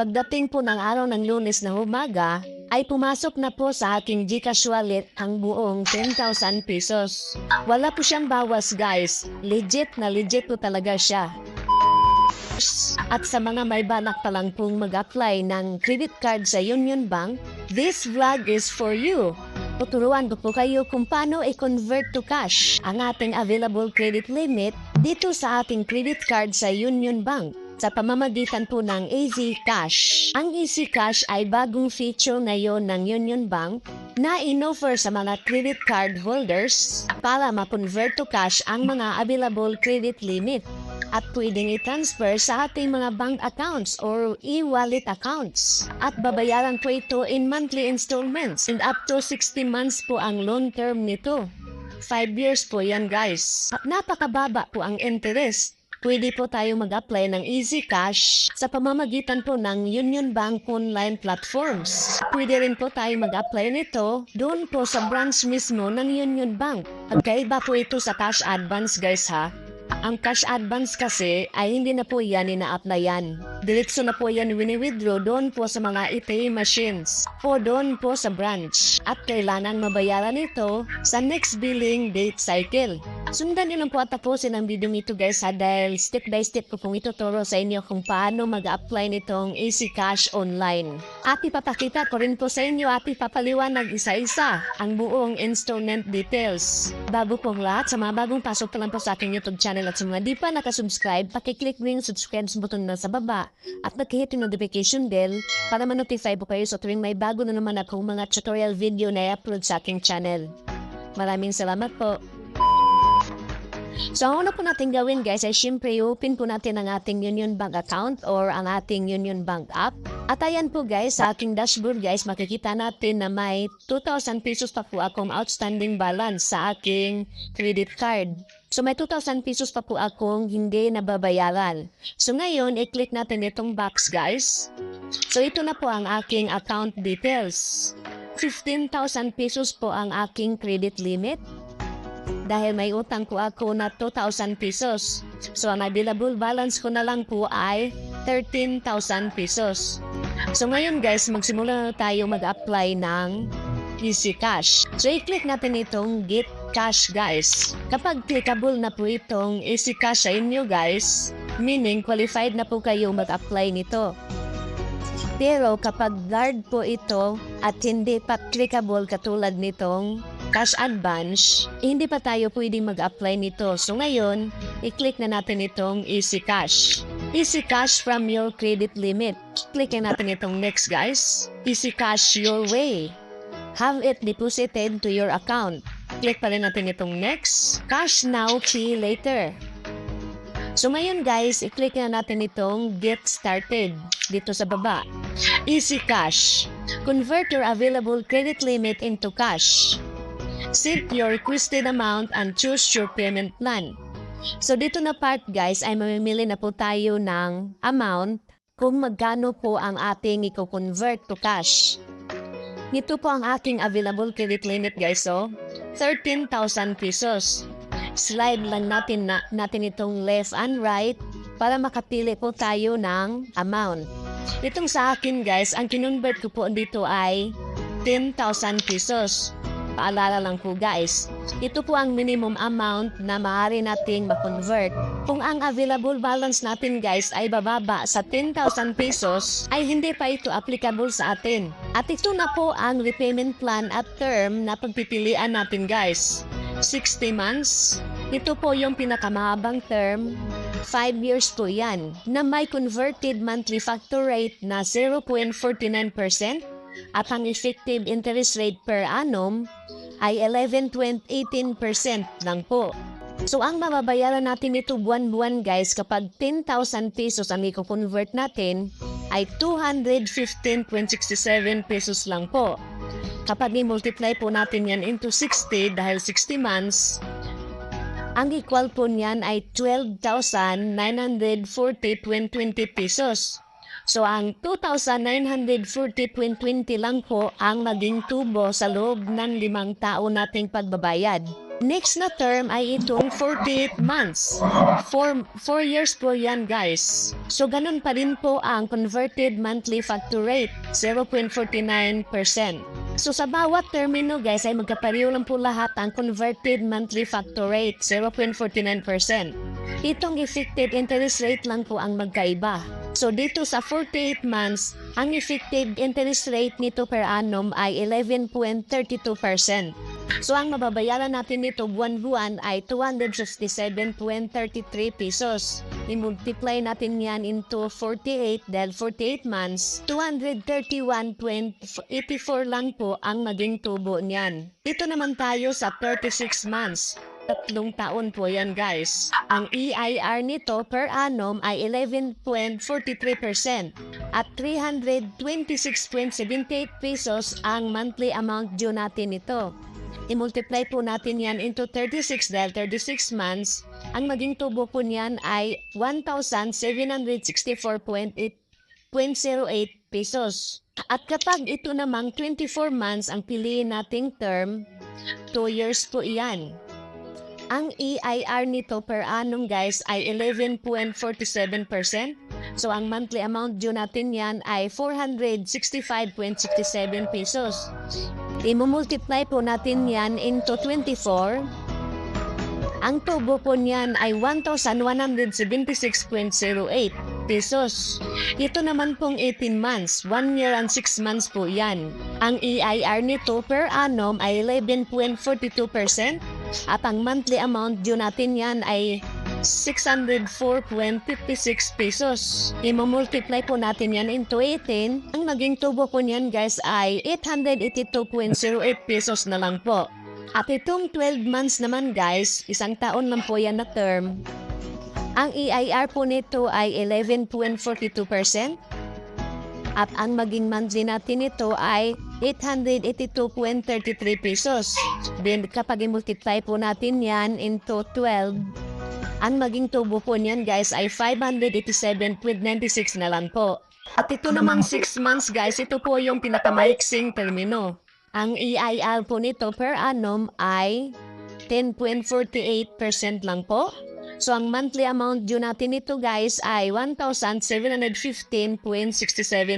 Pagdating po ng araw ng lunes na umaga, ay pumasok na po sa aking Gcash wallet ang buong 10,000 pesos. Wala po siyang bawas guys. Legit na legit po talaga siya. At sa mga may balak pa lang pong mag-apply ng credit card sa Union Bank, this vlog is for you. Tuturuan ko po kayo kung paano i-convert to cash ang ating available credit limit dito sa ating credit card sa Union Bank sa pamamagitan po ng Easy Cash. Ang Easy Cash ay bagong feature ngayon ng Union Bank na inoffer sa mga credit card holders para ma-convert to cash ang mga available credit limit at pwedeng i-transfer sa ating mga bank accounts or e-wallet accounts. At babayaran po ito in monthly installments and up to 60 months po ang loan term nito. 5 years po yan guys. Napakababa po ang interest. Pwede po tayo mag-apply ng Easy Cash sa pamamagitan po ng Union Bank online platforms. Pwede rin po tayo mag-apply nito doon po sa branch mismo ng Union Bank. Pagkaiba po ito sa cash advance guys ha. Ang cash advance kasi ay hindi na po yan ina-applyan. Diretso na po yan wini-withdraw doon po sa mga ATM machines o doon po sa branch. At kailangan mabayaran ito sa next billing date cycle. Sundan niyo lang po at tapusin ang video nito guys ha dahil step by step ko pong ituturo sa inyo kung paano mag-apply nitong Easy Cash online. At ipapakita ko rin po sa inyo at ipapaliwanag isa-isa ang buong installment details. Bago pong lahat, sa mga bagong pasok pa lang po sa aking YouTube channel at sa mga di pa nakasubscribe, pakiclick mo yung subscribe button na sa baba at mag-hit yung notification bell para ma-notify po kayo sa tuwing may bago na naman akong mga tutorial video na i-upload sa aking channel. Maraming salamat po. So, ang una po natin gawin guys ay syempre open po natin ang ating Union Bank account or ang ating Union Bank app. At ayan po guys, sa aking dashboard guys, makikita natin na may 2,000 pesos pa po akong outstanding balance sa aking credit card. So may 2,000 pesos pa po akong hindi nababayaran. So ngayon, i-click natin itong box guys. So ito na po ang aking account details. 15,000 pesos po ang aking credit limit dahil may utang ko ako na 2,000 pesos. So, ang available balance ko na lang po ay 13,000 pesos. So, ngayon guys, magsimula na tayo mag-apply ng Easy Cash. So, i-click natin itong Get Cash guys. Kapag clickable na po itong Easy Cash sa inyo guys, meaning qualified na po kayo mag-apply nito. Pero kapag guard po ito at hindi pa clickable katulad nitong cash advance, hindi pa tayo pwedeng mag-apply nito. So ngayon, i-click na natin itong Easy Cash. Easy Cash from your credit limit. Click natin itong next guys. Easy Cash your way. Have it deposited to your account. Click pa rin natin itong next. Cash now, pay later. So ngayon guys, i-click na natin itong Get Started dito sa baba. Easy Cash. Convert your available credit limit into cash. Set your requested amount and choose your payment plan. So dito na part guys ay mamimili na po tayo ng amount kung magkano po ang ating i-convert to cash. Nito po ang aking available credit limit guys so 13,000 pesos. Slide lang natin na, natin itong left and right para makapili po tayo ng amount. Itong sa akin guys, ang kinonvert ko po dito ay 10,000 pesos. Paalala lang po guys, ito po ang minimum amount na maaari nating ma-convert. Kung ang available balance natin guys ay bababa sa 10,000 pesos, ay hindi pa ito applicable sa atin. At ito na po ang repayment plan at term na pagpipilian natin guys. 60 months, ito po yung pinakamahabang term 5 years po yan na may converted monthly factor rate na 0.49% at ang effective interest rate per annum ay 11.18% lang po. So ang mababayaran natin ito buwan-buwan guys kapag 10,000 pesos ang i-convert natin ay 215.67 pesos lang po. Kapag i-multiply po natin yan into 60 dahil 60 months, ang equal po niyan ay 12,940.20 pesos. So ang 2,940.20 lang po ang naging tubo sa loob ng limang taon nating pagbabayad. Next na term ay itong 48 months. 4 4 years po yan guys. So ganun pa rin po ang converted monthly factor rate, 0.49%. So sa bawat termino guys ay magkapareho lang po lahat ang converted monthly factor rate, 0.49%. Itong effective interest rate lang po ang magkaiba. So dito sa 48 months, ang effective interest rate nito per annum ay 11.32%. So ang mababayaran natin nito buwan-buwan ay 257.33 pesos. I-multiply natin yan into 48 dahil 48 months, 231.84 lang po ang naging tubo niyan. Dito naman tayo sa 36 months. Tatlong taon po yan guys. Ang EIR nito per annum ay 11.43% at 326.78 pesos ang monthly amount due natin nito. I-multiply po natin yan into 36 dahil 36 months. Ang maging tubo po niyan ay 1,764.08 pesos. At kapag ito namang 24 months ang piliin nating term, 2 years po iyan. Ang EIR nito per annum guys ay 11.47%. So ang monthly amount due natin yan ay 465.67 pesos. I-multiply po natin yan into 24. Ang tubo po niyan ay 1,176.08 pesos. Ito naman pong 18 months, 1 year and 6 months po yan. Ang EIR nito per annum ay 11.42% at ang monthly amount due natin yan ay 604.56 pesos. I-multiply po natin yan into 18. Ang maging tubo po niyan guys ay 882.08 pesos na lang po. At itong 12 months naman guys, isang taon lang po yan na term. Ang EIR po nito ay 11.42%. At ang maging monthly natin nito ay 882.33 pesos. Then kapag i-multiply po natin yan into 12, ang maging tubo po niyan guys ay 587.96 na lang po. At ito namang 6 months guys, ito po yung pinakamaiksing termino. Ang EIR po nito per annum ay 10.48% lang po. So ang monthly amount due natin nito guys ay 1,715.67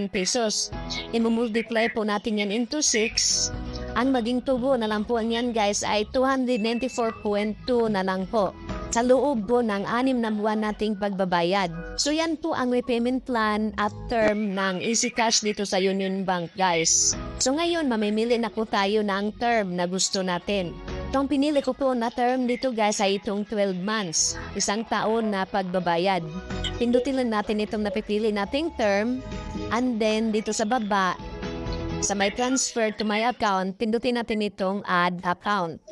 pesos. I-multiply po natin yan into 6. Ang maging tubo na lang po niyan guys ay 294.2 na lang po sa loob po ng anim na buwan nating pagbabayad. So yan po ang repayment plan at term ng Easy Cash dito sa Union Bank guys. So ngayon mamimili na po tayo ng term na gusto natin. Itong pinili ko po na term dito guys ay itong 12 months, isang taon na pagbabayad. Pindutin lang natin itong napipili nating term and then dito sa baba, sa may transfer to my account, pindutin natin itong add account.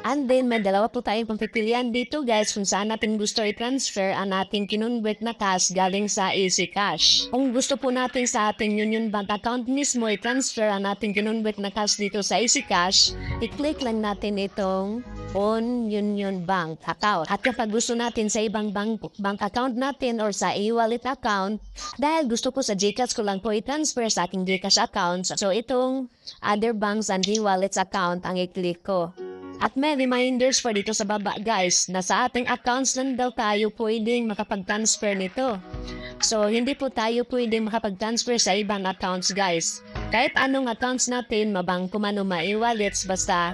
And then, may dalawa po tayong pagpipilian dito guys kung saan natin gusto i-transfer ang ating kinonvert na cash galing sa Easy Cash. Kung gusto po natin sa ating Union Bank account mismo i-transfer ang ating kinonvert na cash dito sa Easy Cash, i-click lang natin itong on Union Bank account. At kapag gusto natin sa ibang bank, bank account natin or sa e-wallet account, dahil gusto ko sa GCash ko lang po i-transfer sa ating GCash account. So itong other banks and e-wallets account ang i-click ko. At may reminders pa dito sa baba guys na sa ating accounts lang daw tayo pwedeng makapag-transfer nito. So hindi po tayo pwedeng makapag-transfer sa ibang accounts guys. Kahit anong accounts natin, mabangko man o ma-e-wallets basta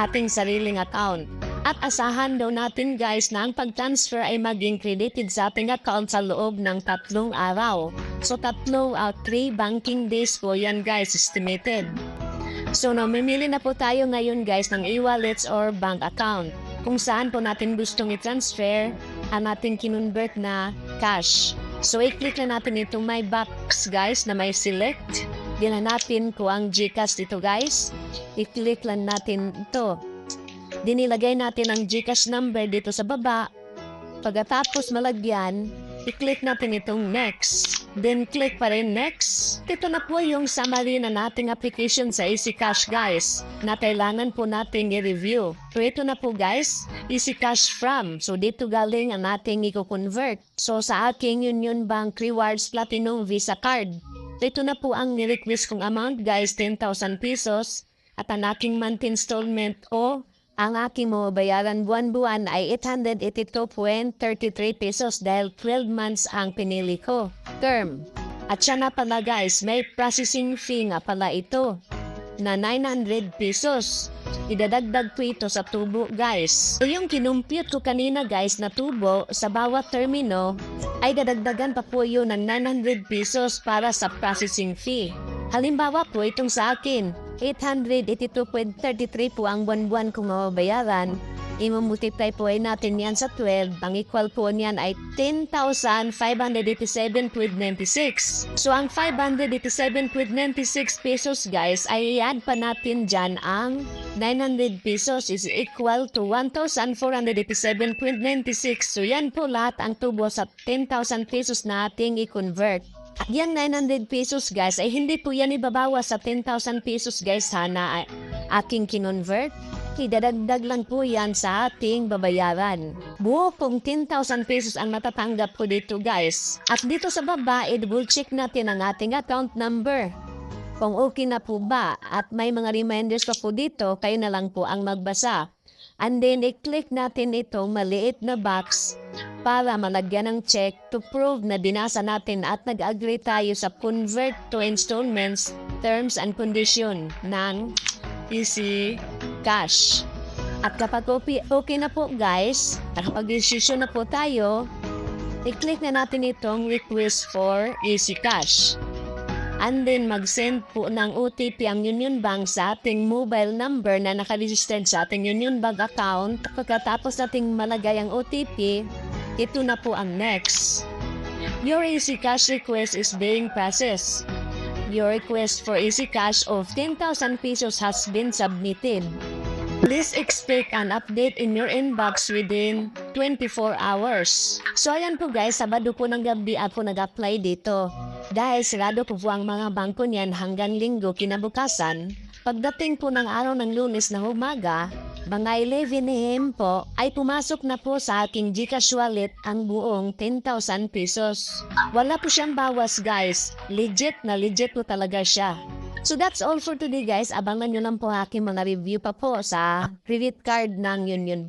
ating sariling account. At asahan daw natin guys na ang pag-transfer ay maging credited sa ating account sa loob ng tatlong araw. So tatlo out three banking days po yan guys estimated. So, namimili na po tayo ngayon guys ng e-wallets or bank account kung saan po natin gustong i-transfer ang ating kinonvert na cash. So, i-click na natin itong my box guys na may select. Diyan natin ko ang GCash dito guys. I-click lang natin ito. Dinilagay natin ang GCash number dito sa baba. Pagkatapos malagyan, i-click natin itong next. Then click pa rin next. Ito na po yung summary na nating application sa Easy Cash guys na kailangan po nating i-review. So ito na po guys, Easy Cash from. So dito galing ang nating i-convert. So sa aking Union Bank Rewards Platinum Visa Card. Ito na po ang nirequest kong amount guys, 10,000 pesos. At ang aking month installment o ang aking mababayaran buwan-buwan ay 882.33 pesos dahil 12 months ang pinili ko. Term. At siya na pala guys, may processing fee nga pala ito na 900 pesos. Idadagdag ko ito sa tubo guys. So yung kinumpute ko kanina guys na tubo sa bawat termino ay dadagdagan pa po yun ng 900 pesos para sa processing fee. Halimbawa po itong sa akin, 882.33 po ang buwan-buwan kong mababayaran. I-multiply po ay natin yan sa 12. Ang equal po niyan ay 10,587.96. So ang 587.96 pesos guys ay i-add pa natin dyan ang 900 pesos is equal to 1,487.96. So yan po lahat ang tubo sa 10,000 pesos na ating i-convert. At yung 900 pesos guys ay hindi po yan ibabawas sa 10,000 pesos guys sana aking kinonvert. Idadagdag lang po yan sa ating babayaran. Buo pong 10,000 pesos ang matatanggap ko dito guys. At dito sa baba, i-double check natin ang ating account number. Kung okay na po ba at may mga reminders pa po dito, kayo na lang po ang magbasa. And then, i-click natin itong maliit na box para malagyan ng check to prove na binasa natin at nag-agree tayo sa convert to installments, terms and condition ng Easy Cash. At kapag okay, na po guys, kapag decision na po tayo, i-click na natin itong request for Easy Cash. And then mag-send po ng OTP ang Union Bank sa ating mobile number na nakaregistered sa ating Union Bank account. Pagkatapos nating malagay ang OTP, ito na po ang next. Your Easy Cash request is being processed. Your request for Easy Cash of 10,000 pesos has been submitted. Please expect an update in your inbox within 24 hours. So ayan po guys, Sabado po ng gabi ako nag-apply dito. Dahil sarado po po ang mga bangko niyan hanggang linggo kinabukasan, pagdating po ng araw ng lunes na umaga, mga 11 a.m. po, ay pumasok na po sa aking Gcash wallet ang buong 10,000 pesos. Wala po siyang bawas guys. Legit na legit po talaga siya. So that's all for today guys. Abangan nyo lang po aking mga review pa po sa credit card ng Union